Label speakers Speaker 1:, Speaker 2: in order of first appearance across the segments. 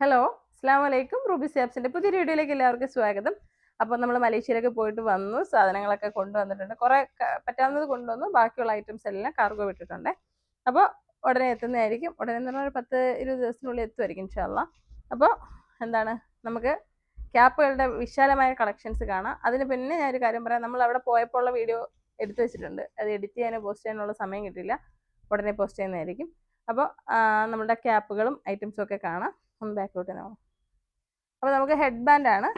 Speaker 1: Hello അസ്സാം വലൈക്കും Ruby സാബ്സിന്റെ പുതിയ വീഡിയോയിലേക്ക് എല്ലാവർക്കും സ്വാഗതം. അപ്പോൾ നമ്മൾ മലേഷ്യയിലൊക്കെ പോയിട്ട് വന്നു. സാധനങ്ങളൊക്കെ കൊണ്ടുവന്നിട്ടുണ്ട്. കുറേ പറ്റാവുന്നത് കൊണ്ടുവന്നു. ബാക്കിയുള്ള ഐറ്റംസ് എല്ലാം കാർഗോ വിട്ടിട്ടുണ്ട് അപ്പോൾ ഉടനെ എത്തുന്നതായിരിക്കും. ഉടനെ എന്ന് പറഞ്ഞാൽ ഒരു പത്ത് ഇരുപത് ദിവസത്തിനുള്ളിൽ എത്തുമായിരിക്കും ഇൻഷാല്ല അപ്പോൾ എന്താണ്? നമുക്ക് ക്യാപ്പുകളുടെ വിശാലമായ കളക്ഷൻസ് കാണാം. അതിന് പിന്നെ ഞാൻ ഒരു കാര്യം പറയാം. നമ്മൾ അവിടെ പോയപ്പോൾ ഉള്ള വീഡിയോ എടുത്തു വെച്ചിട്ടുണ്ട്. അത് എഡിറ്റ് ചെയ്യാനോ പോസ്റ്റ് ചെയ്യാനുള്ള സമയം കിട്ടില്ല ഉടനെ പോസ്റ്റ് ചെയ്യുന്നതായിരിക്കും. അപ്പോൾ നമ്മുടെ ക്യാപ്പുകളും ഐറ്റംസും ഒക്കെ കാണാം. ഒന്ന് ബാക്കിലോട്ട് നോക്കാം അപ്പോൾ നമുക്ക് ഹെഡ് ബാൻഡ് ആണ്.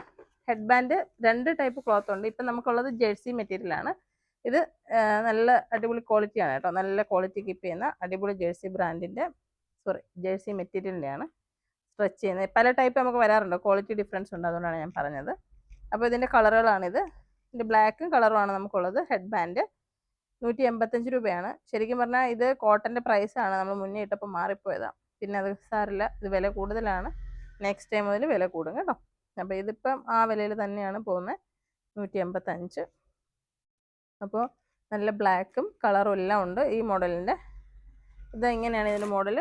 Speaker 1: ഹെഡ് ബാൻഡ് രണ്ട് ടൈപ്പ് ക്ലോത്ത് ഉണ്ട്. ഇപ്പം നമുക്കുള്ളത് ജേഴ്സി മെറ്റീരിയൽ ആണ്. ഇത് നല്ല അടിപൊളി ക്വാളിറ്റി ആണ് കേട്ടോ. നല്ല ക്വാളിറ്റി കീപ്പ് ചെയ്യുന്ന അടിപൊളി ജേഴ്സി ബ്രാൻഡിന്റെ സോറി ജേഴ്സി മെറ്റീരിയലിന്റെയാണ് സ്ട്രെച്ച് ചെയ്യുന്നത്. പല ടൈപ്പ് നമുക്ക് വരാറുണ്ട്. ക്വാളിറ്റി ഡിഫറൻസ് ഉണ്ട് അതുകൊണ്ടാണ് ഞാൻ പറഞ്ഞത്. അപ്പോൾ ഇതിന്റെ കളറുകളാണിത് ഇതിന്റെ ബ്ലാക്കും കളറുമാണ് നമുക്കുള്ളത് ഹെഡ് ബാൻഡ് നൂറ്റി എൺപത്തഞ്ച് രൂപയാണ്. ശരിക്കും പറഞ്ഞാൽ ഇത് കോട്ടന്റെ പ്രൈസാണ് നമ്മൾ മുന്നേ ഇട്ടപ്പോൾ മാറിപ്പോയതാണ് പിന്നെ അത് സാറില്ല ഇത് വില കൂടുതലാണ്. നെക്സ്റ്റ് ടൈം മുതൽ വില കൂടും കേട്ടോ. അപ്പോൾ ഇതിപ്പം ആ വിലയിൽ തന്നെയാണ് പോകുന്നത്. നൂറ്റി എൺപത്തഞ്ച് അപ്പോൾ നല്ല ബ്ലാക്കും കളറും എല്ലാം ഉണ്ട് ഈ മോഡലിന്റെ ഇത് എങ്ങനെയാണ് ഇതിന്റെ മോഡൽ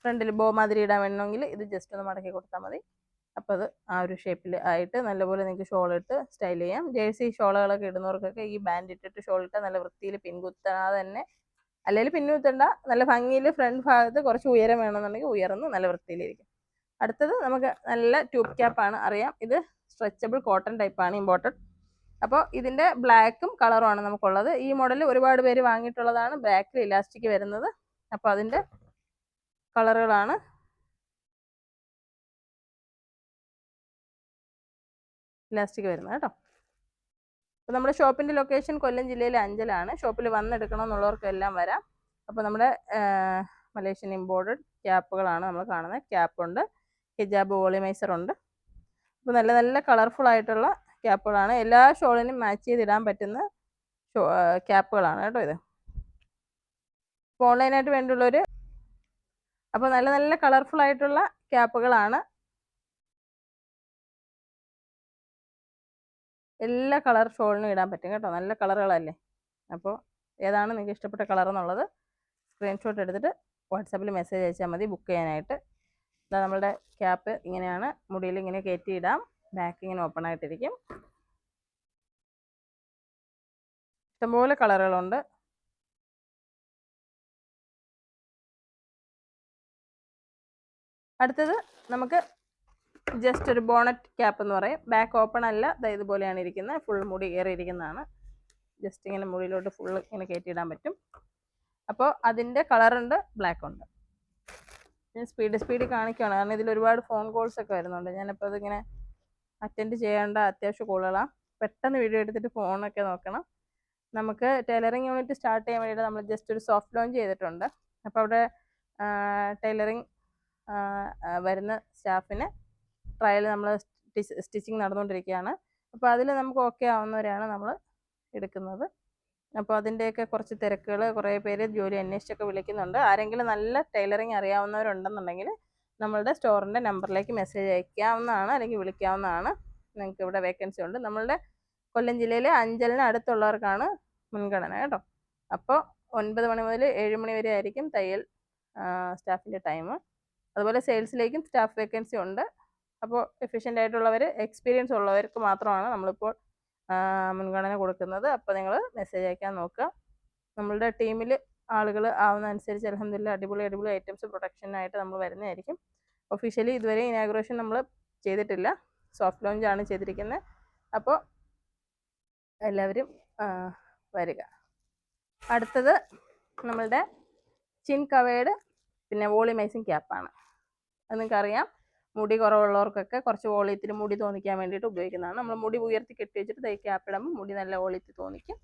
Speaker 1: ഫ്രണ്ടിൽ ബോ മാതിരി ഇടാൻ വേണമെങ്കിൽ ഇത് ജസ്റ്റ് ഒന്ന് മടക്കി കൊടുത്താൽ മതി. അപ്പോൾ അത് ആ ഒരു ഷേപ്പിൽ ആയിട്ട് നല്ലപോലെ നിങ്ങൾക്ക് ഷോൾ ഇട്ട് സ്റ്റൈൽ ചെയ്യാം. ജേഴ്സി ഷോളുകളൊക്കെ ഇടുന്നവർക്കൊക്കെ ഈ ബാൻഡ് ഇട്ടിട്ട് ഷോൾ ഇട്ടാൽ നല്ല വൃത്തിയിൽ പിൻകുത്താതെ തന്നെ അല്ലെങ്കിൽ പിൻകുത്തണ്ട നല്ല ഭംഗിയിൽ ഫ്രണ്ട് ഭാഗത്ത് കുറച്ച് ഉയരം വേണമെന്നുണ്ടെങ്കിൽ ഉയർന്ന് നല്ല വൃത്തിയിലിരിക്കും. അടുത്തത് നമുക്ക് നല്ല ട്യൂബ് ക്യാപ്പാണ് അറിയാം ഇത് സ്ട്രെച്ചബിൾ കോട്ടൺ ടൈപ്പാണ് ഇമ്പോർട്ടന്റ് അപ്പോൾ ഇതിന്റെ ബ്ലാക്കും കളറുമാണ് നമുക്കുള്ളത്. ഈ മോഡൽ ഒരുപാട് പേര് വാങ്ങിയിട്ടുള്ളതാണ്. ബ്ലാക്കിൽ ഇലാസ്റ്റിക് വരുന്നത്. അപ്പോൾ അതിന്റെ കളറുകളാണ് ഇലാസ്റ്റിക് വരുന്നത് കേട്ടോ. അപ്പോൾ നമ്മുടെ ഷോപ്പിന്റെ ലൊക്കേഷൻ കൊല്ലം ജില്ലയിലെ അഞ്ചലാണ്. ഷോപ്പിൽ വന്നെടുക്കണം എന്നുള്ളവർക്കെല്ലാം വരാം. അപ്പോൾ നമ്മുടെ മലേഷ്യൻ ഇമ്പോർട്ടഡ് ക്യാപ്പുകളാണ് നമ്മൾ കാണുന്നത്. ക്യാപ്പുണ്ട് ഹിജാബ് വോളിമൈസർ ഉണ്ട്. അപ്പോൾ നല്ല നല്ല കളർഫുൾ ആയിട്ടുള്ള ക്യാപ്പുകളാണ്. എല്ലാ ഷോളിനും മാച്ച് ചെയ്തിടാൻ പറ്റുന്ന ക്യാപ്പുകളാണ് കേട്ടോ ഇത്. ഓൺലൈനായിട്ട് വേണ്ടിയുള്ളൊരു അപ്പോൾ നല്ല നല്ല കളർഫുൾ ആയിട്ടുള്ള ക്യാപ്പുകളാണ് എല്ലാ കളർ ഷോളിനും ഇടാൻ പറ്റും കേട്ടോ. നല്ല കളറുകളല്ലേ? അപ്പോൾ ഏതാണ് നിങ്ങൾക്ക് ഇഷ്ടപ്പെട്ട കളർ എന്നുള്ളത് സ്ക്രീൻഷോട്ട് എടുത്തിട്ട് വാട്സാപ്പിൽ മെസ്സേജ് അയച്ചാൽ മതി. ബുക്ക് ചെയ്യാനായിട്ട്. ഇതാ നമ്മളുടെ ക്യാപ്പ് ഇങ്ങനെയാണ്. മുടിയിൽ ഇങ്ങനെ കയറ്റി ഇടാം. ബാക്ക് ഇങ്ങനെ ഓപ്പൺ ആയിട്ടിരിക്കും. ഇഷ്ടംപോലെ കളറുകളുണ്ട്. അടുത്തത് നമുക്ക് ജസ്റ്റ് ഒരു ബോണറ്റ് ക്യാപ്പ് എന്ന് പറയും. ബാക്ക് ഓപ്പൺ അല്ല ഇതുപോലെയാണ് ഇരിക്കുന്നത്. ഫുൾ മുടി കയറിയിരിക്കുന്നതാണ് ജസ്റ്റ് ഇങ്ങനെ മുടിയിലോട്ട് ഫുൾ ഇങ്ങനെ കയറ്റിയിടാൻ പറ്റും. അപ്പോൾ അതിന്റെ കളറുണ്ട് ബ്ലാക്ക് ഉണ്ട്. ഞാൻ സ്പീഡ് സ്പീഡ് കാണിക്കുകയാണ് കാരണം ഇതിൽ ഒരുപാട് ഫോൺ കോൾസ് ഒക്കെ വരുന്നുണ്ട്. ഞാനിപ്പോൾ അതിങ്ങനെ അറ്റൻഡ് ചെയ്യേണ്ട അത്യാവശ്യ കോളുകളാണ് പെട്ടെന്ന് വീഡിയോ എടുത്തിട്ട് ഫോണൊക്കെ നോക്കണം. നമുക്ക് ടൈലറിങ് യൂണിറ്റ് സ്റ്റാർട്ട് ചെയ്യാൻ വേണ്ടിയിട്ട് നമ്മൾ ജസ്റ്റ് ഒരു സോഫ്റ്റ് ലോഞ്ച് ചെയ്തിട്ടുണ്ട്. അപ്പോൾ അവിടെ ടൈലറിങ് വരുന്ന സ്റ്റാഫിന് ട്രയൽ നമ്മൾ സ്റ്റിച്ചിങ് നടന്നുകൊണ്ടിരിക്കുകയാണ് അപ്പോൾ അതിൽ നമുക്ക് ഓക്കെ ആവുന്നവരെയാണ് നമ്മൾ എടുക്കുന്നത്. അപ്പോൾ അതിന്റെയൊക്കെ കുറച്ച് തിരക്കുകൾ കുറേ പേര് ജോലി അന്വേഷിച്ചൊക്കെ വിളിക്കുന്നുണ്ട്. ആരെങ്കിലും നല്ല ടൈലറിങ് അറിയാവുന്നവരുണ്ടെന്നുണ്ടെങ്കിൽ നമ്മളുടെ സ്റ്റോറിന്റെ നമ്പറിലേക്ക് മെസ്സേജ് അയക്കാവുന്നതാണ് അല്ലെങ്കിൽ വിളിക്കാവുന്നതാണ്. നിങ്ങൾക്ക് ഇവിടെ വേക്കൻസി ഉണ്ട്. നമ്മളുടെ കൊല്ലം ജില്ലയിലെ അഞ്ചലിന് അടുത്തുള്ളവർക്കാണ് മുൻഗണന കേട്ടോ. അപ്പോൾ ഒൻപത് മണി മുതൽ ഏഴ് മണി വരെ ആയിരിക്കും തയ്യൽ സ്റ്റാഫിന്റെ ടൈം അതുപോലെ സെയിൽസിലേക്കും സ്റ്റാഫ് വേക്കൻസി ഉണ്ട്. അപ്പോൾ എഫിഷ്യന്റ് ആയിട്ടുള്ളവർ എക്സ്പീരിയൻസ് ഉള്ളവർക്ക് മാത്രമാണ് നമ്മളിപ്പോൾ മുൻഗണന കൊടുക്കുന്നത്. അപ്പോൾ നിങ്ങൾ മെസ്സേജ് അയക്കാൻ നോക്കുക. നമ്മളുടെ ടീമിൽ ആളുകൾ ആവുന്ന അനുസരിച്ച് അലഹമില്ല അടിപൊളി അടിപൊളി ഐറ്റംസ് പ്രൊഡക്ഷനായിട്ട് നമ്മൾ വരുന്നതായിരിക്കും. ഒഫീഷ്യലി ഇതുവരെ ഇനാഗുറേഷൻ നമ്മൾ ചെയ്തിട്ടില്ല. സോഫ്റ്റ് ലോഞ്ച് ആണ് ചെയ്തിരിക്കുന്നത്. അപ്പോൾ എല്ലാവരും വരിക. അടുത്തത് നമ്മളുടെ ചിൻ കവേഡ് പിന്നെ വോളിമൈസിങ് ക്യാപ്പാണ് അത് നിങ്ങൾക്കറിയാം. മുടി കുറവുള്ളവർക്കൊക്കെ കുറച്ച് വോളിയത്തിൽ മുടി തോന്നിക്കാൻ വേണ്ടിയിട്ട് ഉപയോഗിക്കുന്നതാണ്. നമ്മൾ മുടി ഉയർത്തി കെട്ടി വെച്ചിട്ട് തൈ ക്യാപ്പ് മുടി നല്ല വോളിയത്തിൽ തോന്നിക്കും.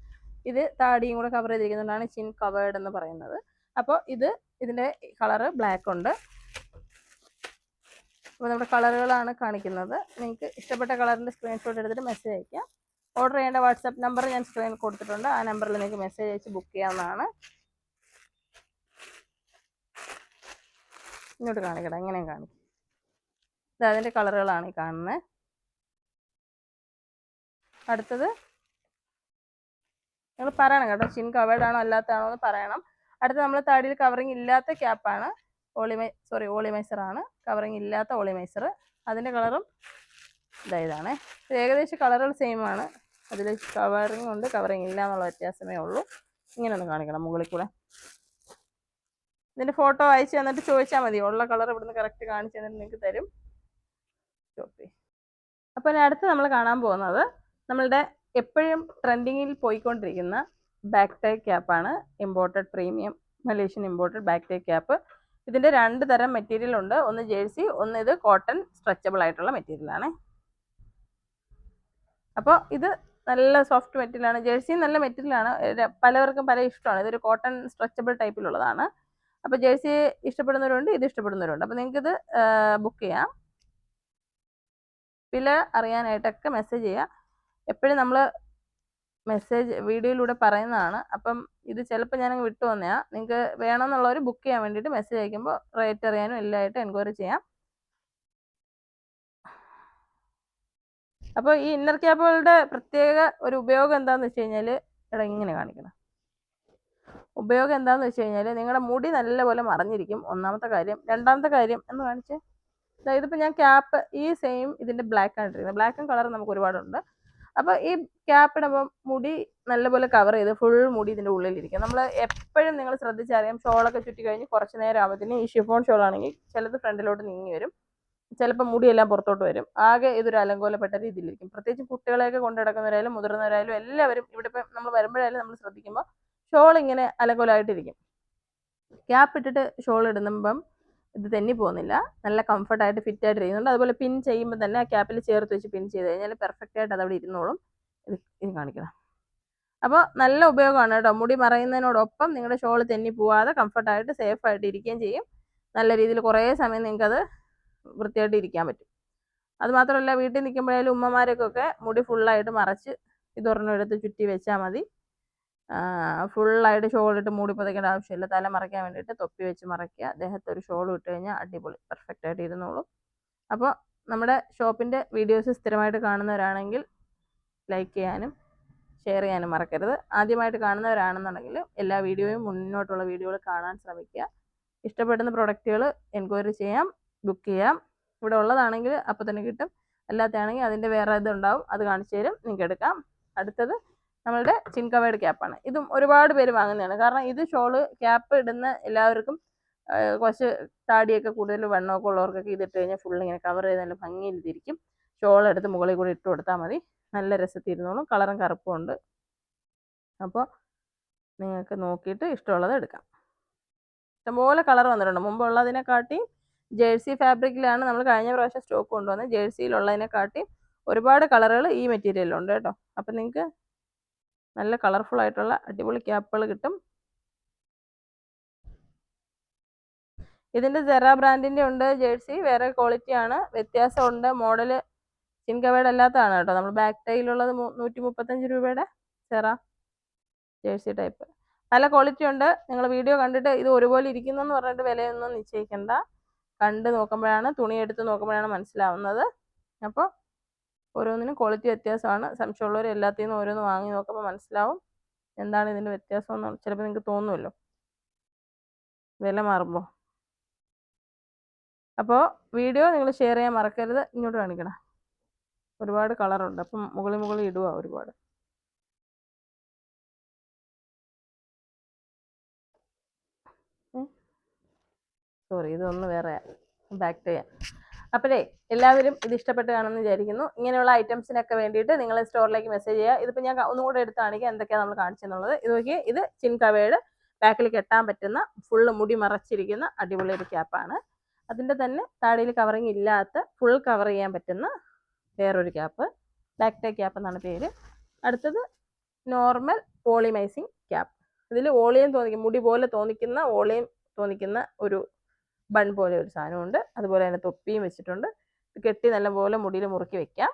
Speaker 1: ഇത് താടിയും കൂടെ കവർ ചെയ്തിരിക്കുന്നതാണ് ചിൻ കവേർഡ് എന്ന് പറയുന്നത്. അപ്പോൾ ഇത് ഇതിന്റെ കളറ് ബ്ലാക്ക് ഉണ്ട്. അപ്പോൾ നമ്മുടെ കളറുകളാണ് കാണിക്കുന്നത്. നിങ്ങൾക്ക് ഇഷ്ടപ്പെട്ട കളറിന്റെ സ്ക്രീൻഷോട്ട് എടുത്തിട്ട് മെസ്സേജ് അയക്കാം. ഓർഡർ ചെയ്യേണ്ട വാട്സാപ്പ് നമ്പർ ഞാൻ സ്ക്രീനിൽ കൊടുത്തിട്ടുണ്ട്. ആ നമ്പറിൽ നിങ്ങൾക്ക് മെസ്സേജ് അയച്ച് ബുക്ക് ചെയ്യാവുന്നതാണ്. ഇങ്ങോട്ട് കാണിക്കട്ടെ എങ്ങനെയും കാണിക്കും. ഇത് അതിന്റെ കളറുകളാണ് ഈ കാണുന്നത് അടുത്തത് നിങ്ങൾ പറയണം കേട്ടോ. ചിൻ കവേർഡ് ആണോ അല്ലാത്തതാണോ എന്ന് പറയണം. അടുത്ത നമ്മൾ താടിയിൽ കവറിങ് ഇല്ലാത്ത ക്യാപ്പാണ് ഓളിമൈ സോറി ഓളിമൈസർ ആണ്. കവറിങ് ഇല്ലാത്ത ഓളിമൈസർ അതിന്റെ കളറും ഇതായതാണ് ഇത് ഏകദേശം കളറുകൾ സെയിം ആണ്. അതിൽ കവറിങ് ഉണ്ട് കവറിങ് ഇല്ല എന്നുള്ള വ്യത്യാസമേ ഉള്ളൂ. ഇങ്ങനെ ഒന്ന് കാണിക്കണം മുകളിൽ കൂടെ. ഇതിന്റെ ഫോട്ടോ അയച്ചു തന്നിട്ട് ചോദിച്ചാൽ മതി. ഉള്ള കളർ ഇവിടുന്ന് കറക്റ്റ് കാണിച്ചു തന്നിട്ട് നിങ്ങൾക്ക് തരും. സ്റ്റോപ്പ് അപ്പോൾ അടുത്ത് നമ്മൾ കാണാൻ പോകുന്നത് നമ്മളുടെ എപ്പോഴും ട്രെൻഡിങ്ങിൽ പോയിക്കൊണ്ടിരിക്കുന്ന back tie ക്യാപ്പാണ് imported premium Malaysian imported back tie cap ഇതിന്റെ രണ്ട് തരം മെറ്റീരിയൽ ഉണ്ട്. ഒന്ന് ജേഴ്സി ഒന്ന് ഇത് കോട്ടൺ സ്ട്രെച്ചബിൾ ആയിട്ടുള്ള മെറ്റീരിയലാണ് അപ്പോൾ ഇത് നല്ല സോഫ്റ്റ് മെറ്റീരിയലാണ് ജേഴ്സി നല്ല മെറ്റീരിയലാണ് പലവർക്കും പല ഇഷ്ടമാണ്. ഇതൊരു കോട്ടൺ സ്ട്രെച്ചബിൾ ടൈപ്പിലുള്ളതാണ് അപ്പോൾ ജേഴ്സി ഇഷ്ടപ്പെടുന്നവരുണ്ട് ഇത് ഇഷ്ടപ്പെടുന്നവരുണ്ട്. അപ്പോൾ നിങ്ങൾക്കിത് ബുക്ക് ചെയ്യാം. വില അറിയാനായിട്ടൊക്കെ മെസ്സേജ് ചെയ്യുക. എപ്പോഴും നമ്മൾ മെസ്സേജ് വീഡിയോയിലൂടെ പറയുന്നതാണ്. അപ്പം ഇത് ചിലപ്പോൾ ഞാനങ്ങ് വിട്ടു വന്നയാ. നിങ്ങൾക്ക് വേണമെന്നുള്ളവർ ബുക്ക് ചെയ്യാൻ വേണ്ടിയിട്ട് മെസ്സേജ് അയക്കുമ്പോൾ റേറ്റ് അറിയാനും എല്ലാമായിട്ട് എൻക്വയറി ചെയ്യാം. അപ്പോൾ ഈ ഇന്നർ ക്യാപ്പുകളുടെ പ്രത്യേക ഒരു ഉപയോഗം എന്താണെന്ന് വെച്ച് കഴിഞ്ഞാൽ ഇവിടെ ഇങ്ങനെ കാണിക്കണം ഉപയോഗം എന്താണെന്ന് വെച്ച് കഴിഞ്ഞാൽ നിങ്ങളുടെ മുടി നല്ലപോലെ മറിഞ്ഞിരിക്കും. ഒന്നാമത്തെ കാര്യം. രണ്ടാമത്തെ കാര്യം എന്ന് കാണിച്ചേ? ഇതിപ്പോൾ ഞാൻ ക്യാപ്പ് ഈ സെയിം ഇതിന്റെ ബ്ലാക്ക് ആണ് ഇട്ടിരിക്കുന്നത്. ബ്ലാക്കും കളർ നമുക്ക് ഒരുപാടുണ്ട്. അപ്പോൾ ഈ ക്യാപ്പ് ഇടുമ്പോൾ മുടി നല്ലപോലെ കവർ ചെയ്ത് ഫുൾ മുടി ഇതിന്റെ ഉള്ളിലിരിക്കും. നമ്മൾ എപ്പോഴും നിങ്ങൾ ശ്രദ്ധിച്ചറിയാം ഷോളൊക്കെ ചുറ്റി കഴിഞ്ഞ് കുറച്ച് നേരം ആകുമ്പോഴത്തേന് ഈ ഷിഫോൺ ഷോളാണെങ്കിൽ ചിലത് ഫ്രണ്ടിലോട്ട് നീങ്ങി വരും. ചിലപ്പോൾ മുടിയെല്ലാം പുറത്തോട്ട് വരും. ആകെ ഇതൊരു അലങ്കോലപ്പെട്ട രീതിയിലിരിക്കും. പ്രത്യേകിച്ച് കുട്ടികളെയൊക്കെ കൊണ്ടു നടക്കുന്നവരായാലും മുതിർന്നവരായാലും എല്ലാവരും ഇവിടെ ഇപ്പം നമ്മൾ വരുമ്പോഴായാലും നമ്മൾ ശ്രദ്ധിക്കുമ്പോൾ ഷോൾ ഇങ്ങനെ അലങ്കോലമായിട്ടിരിക്കും. ക്യാപ്പ് ഇട്ടിട്ട് ഷോൾ ഇടുമ്പം ഇത് തെന്നി പോകുന്നില്ല. നല്ല കംഫർട്ടായിട്ട് ഫിറ്റ് ആയിട്ട് ഇരിക്കുന്നുണ്ട്. അതുപോലെ പിൻ ചെയ്യുമ്പോൾ തന്നെ ആ ക്യാപ്പിൽ ചേർത്ത് വെച്ച് പിൻ ചെയ്ത് കഴിഞ്ഞാൽ പെർഫെക്റ്റ് ആയിട്ട് അതവിടെ ഇരുന്നോളും. ഇത് ഇത് കാണിക്കണം അപ്പോൾ നല്ല ഉപയോഗമാണ് കേട്ടോ. മുടി മറയുന്നതിനോടൊപ്പം നിങ്ങളുടെ ഷോൾ തെന്നി പോവാതെ കംഫർട്ടായിട്ട് സേഫ് ആയിട്ട് ഇരിക്കുകയും ചെയ്യും. നല്ല രീതിയിൽ കുറേ സമയം നിങ്ങൾക്കത് വൃത്തിയായിട്ട് ഇരിക്കാൻ പറ്റും. അതുമാത്രമല്ല വീട്ടിൽ നിൽക്കുമ്പോഴായാലും ഉമ്മമാരൊക്കെ മുടി ഫുള്ളായിട്ട് മറച്ച് ഇതൊരെണ്ണം എടുത്ത് ചുറ്റി വെച്ചാൽ മതി. ഫുള്ളായിട്ട് ഷോൾ ഇട്ട് മൂടി പുതയ്ക്കേണ്ട ആവശ്യമില്ല. തല മറയ്ക്കാൻ വേണ്ടിയിട്ട് തൊപ്പി വെച്ച് മറയ്ക്കുക. ദേഹത്ത് ഒരു ഷോൾ ഇട്ട് കഴിഞ്ഞാൽ അടിപൊളി. പെർഫെക്റ്റ് ആയിട്ട് ഇരുന്നോളും. അപ്പോൾ നമ്മുടെ ഷോപ്പിന്റെ വീഡിയോസ് സ്ഥിരമായിട്ട് കാണുന്നവരാണെങ്കിൽ ലൈക്ക് ചെയ്യാനും ഷെയർ ചെയ്യാനും മറക്കരുത്. ആദ്യമായിട്ട് കാണുന്നവരാണെന്നുണ്ടെങ്കിൽ എല്ലാ വീഡിയോയും മുന്നോട്ടുള്ള വീഡിയോകൾ കാണാൻ ശ്രമിക്കുക. ഇഷ്ടപ്പെടുന്ന പ്രൊഡക്റ്റുകൾ എൻക്വയറി ചെയ്യാം ബുക്ക് ചെയ്യാം. ഇവിടെ ഉള്ളതാണെങ്കിൽ അപ്പോൾ തന്നെ കിട്ടും. അല്ലാത്തതാണെങ്കിൽ അതിന്റെ വേറെ ഇതുണ്ടാവും. അത് കാണിച്ചു തരും. നിങ്ങൾക്ക് എടുക്കാം. അടുത്തത് നമ്മളുടെ ചിൻകവേഡ് ക്യാപ്പാണ് ഇതും ഒരുപാട് പേര് വാങ്ങുന്നതാണ്. കാരണം ഇത് ഷോൾ ക്യാപ്പ് ഇടുന്ന എല്ലാവർക്കും കുറച്ച് താടിയൊക്കെ കൂടുതൽ വെണ്ണമൊക്കെ ഉള്ളവർക്കൊക്കെ ഇതിട്ട് കഴിഞ്ഞാൽ ഫുൾ ഇങ്ങനെ കവർ ചെയ്ത് നല്ല ഭംഗിയിൽ തിരിക്കും ഷോൾ എടുത്ത് മുകളിൽ കൂടി ഇട്ട് കൊടുത്താൽ മതി. നല്ല രസത്തിരുന്നോളും കളറും കറുപ്പും ഉണ്ട്. അപ്പോൾ നിങ്ങൾക്ക് നോക്കിയിട്ട് ഇഷ്ടമുള്ളത് എടുക്കാം. ഇഷ്ടംപോലെ കളർ വന്നിട്ടുണ്ട്. മുമ്പുള്ളതിനെക്കാട്ടി ജേഴ്സി ഫാബ്രിക്കിലാണ് നമ്മൾ കഴിഞ്ഞ പ്രാവശ്യം സ്റ്റോക്ക് കൊണ്ടുവന്നത്. ജേഴ്സിയിലുള്ളതിനെക്കാട്ടി ഒരുപാട് കളറുകൾ ഈ മെറ്റീരിയലുണ്ട് കേട്ടോ. അപ്പം നിങ്ങൾക്ക് നല്ല കളർഫുൾ ആയിട്ടുള്ള അടിപൊളി ക്യാപ്പുകൾ കിട്ടും. ഇതിന്റെ സെറ ബ്രാൻഡിന്റെ ഉണ്ട് ജേഴ്സി വേറെ ക്വാളിറ്റി ആണ്. വ്യത്യാസമുണ്ട്. മോഡൽ ചിൻകവേഡ് അല്ലാത്തതാണ് കേട്ടോ. നമ്മൾ ബാക്ക് ടൈലുള്ളത് നൂറ്റി മുപ്പത്തഞ്ച് രൂപയുടെ സെറ ജേഴ്സി ടൈപ്പ് നല്ല ക്വാളിറ്റി ഉണ്ട്. നിങ്ങൾ വീഡിയോ കണ്ടിട്ട് ഇത് ഒരുപോലെ ഇരിക്കുന്നു എന്ന് പറഞ്ഞിട്ട് വിലയൊന്നും നിശ്ചയിക്കണ്ട. കണ്ട് നോക്കുമ്പോഴാണ് തുണി എടുത്ത് നോക്കുമ്പോഴാണ് മനസ്സിലാവുന്നത്. അപ്പോൾ ഓരോന്നിനും ക്വാളിറ്റി വ്യത്യാസമാണ്. സംശയമുള്ളവർ എല്ലാത്തിൽ നിന്നും ഓരോന്ന് വാങ്ങി നോക്കുമ്പോൾ മനസ്സിലാവും എന്താണ് ഇതിന്റെ വ്യത്യാസം എന്ന് ചിലപ്പോൾ നിങ്ങൾക്ക് തോന്നുമല്ലോ വില മാറുമ്പോൾ അപ്പോൾ വീഡിയോ നിങ്ങൾ ഷെയർ ചെയ്യാൻ മറക്കരുത്. ഇങ്ങോട്ട് കാണിക്കണം. ഒരുപാട് കളറുണ്ട് അപ്പം മുകളിൽ മുകളിൽ ഇടുക ഒരുപാട്. സോറി ഇതൊന്ന് വേറെ ബാക്ക് ചെയ്യാം. അപ്പോഴേ എല്ലാവരും ഇത് ഇഷ്ടപ്പെട്ട് കാണുമെന്ന് വിചാരിക്കുന്നു. ഇങ്ങനെയുള്ള ഐറ്റംസിനൊക്കെ വേണ്ടിയിട്ട് നിങ്ങൾ സ്റ്റോറിലേക്ക് മെസ്സേജ് ചെയ്യുക. ഇതിപ്പോൾ ഞാൻ ഒന്നും കൂടെ എടുത്ത് കാണിക്കുക എന്തൊക്കെയാണ് നമ്മൾ കാണിച്ചെന്നുള്ളത്. ഇത് നോക്കി ഇത് ചിൻ കവേഡ് ബാക്കിൽ കെട്ടാൻ പറ്റുന്ന ഫുള്ള് മുടി മറച്ചിരിക്കുന്ന അടിപൊളി ഒരു ക്യാപ്പാണ് അതിന്റെ തന്നെ താടിയിൽ കവറിങ് ഇല്ലാത്ത ഫുൾ കവർ ചെയ്യാൻ പറ്റുന്ന വേറൊരു ക്യാപ്പ് ബാക്ക് ടേ ക്യാപ്പ് എന്നാണ് പേര്. അടുത്തത് നോർമൽ പോളിമൈസിങ് ക്യാപ്പ് ഇതിൽ ഓളിയം തോന്നിക്കും മുടി പോലെ തോന്നിക്കുന്ന ഓളിയം തോന്നിക്കുന്ന ഒരു ബൺ പോലെ ഒരു സാധനമുണ്ട്. അതുപോലെ തന്നെ തൊപ്പിയും വെച്ചിട്ടുണ്ട്. കെട്ടി നല്ലപോലെ മുടിയിൽ മുറുക്കി വെക്കാം.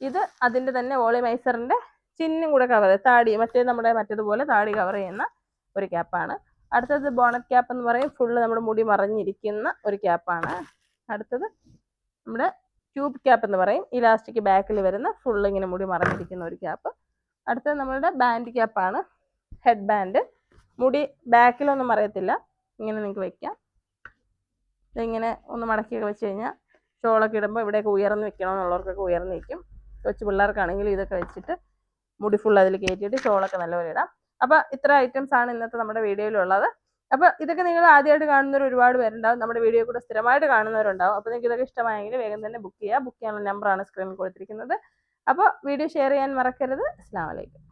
Speaker 1: ഇത് അതിന്റെ തന്നെ ഓളിമൈസറിന്റെ ചിന്നും കൂടെ കവർ താടി മറ്റേ നമ്മുടെ മറ്റേതുപോലെ താടി കവർ ചെയ്യുന്ന ഒരു ക്യാപ്പാണ് അടുത്തത് ബോണറ്റ് ക്യാപ്പ് എന്ന് പറയും. ഫുള്ള് നമ്മുടെ മുടി മറഞ്ഞിരിക്കുന്ന ഒരു ക്യാപ്പാണ് അടുത്തത് നമ്മുടെ ട്യൂബ് ക്യാപ്പ് എന്ന് പറയും. ഇലാസ്റ്റിക് ബാക്കിൽ വരുന്ന ഫുള്ള് ഇങ്ങനെ മുടി മറഞ്ഞിരിക്കുന്ന ഒരു ക്യാപ്പ് അടുത്തത് നമ്മളുടെ ബാൻഡ് ക്യാപ്പാണ് ഹെഡ് ബാൻഡ് മുടി ബാക്കിലൊന്നും മറയത്തില്ല. ഇങ്ങനെ നിങ്ങൾക്ക് വെക്കാം. ഇതിങ്ങനെ ഒന്ന് മടക്കി വെച്ച് കഴിഞ്ഞാൽ ഷോളൊക്കെ ഇടുമ്പോൾ ഇവിടെയൊക്കെ ഉയർന്ന് വെക്കണമെന്നുള്ളവർക്കൊക്കെ ഉയർന്ന് നിൽക്കും. കൊച്ചു പിള്ളേർക്കാണെങ്കിൽ ഇതൊക്കെ വെച്ചിട്ട് മുടി ഫുൾ അതിൽ കയറ്റിയിട്ട് ഷോളൊക്കെ നല്ലപോലെ ഇടാം. അപ്പോൾ ഇത്ര ഐറ്റംസ് ആണ് ഇന്നത്തെ നമ്മുടെ വീഡിയോയിലുള്ളത്. അപ്പോൾ ഇതൊക്കെ നിങ്ങൾ ആദ്യമായിട്ട് കാണുന്നവർ ഒരുപാട് പേരുണ്ടാവും. നമ്മുടെ വീഡിയോ കൂടെ സ്ഥിരമായിട്ട് കാണുന്നവരുണ്ടാവും. അപ്പോൾ നിങ്ങൾക്ക് ഇതൊക്കെ ഇഷ്ടമായെങ്കിൽ വേഗം തന്നെ ബുക്ക് ചെയ്യുക. ബുക്ക് ചെയ്യാനുള്ള നമ്പറാണ് സ്ക്രീനിൽ കൊടുത്തിരിക്കുന്നത്. അപ്പോൾ വീഡിയോ ഷെയർ ചെയ്യാൻ മറക്കരുത്. അസ്സാം വലൈക്കും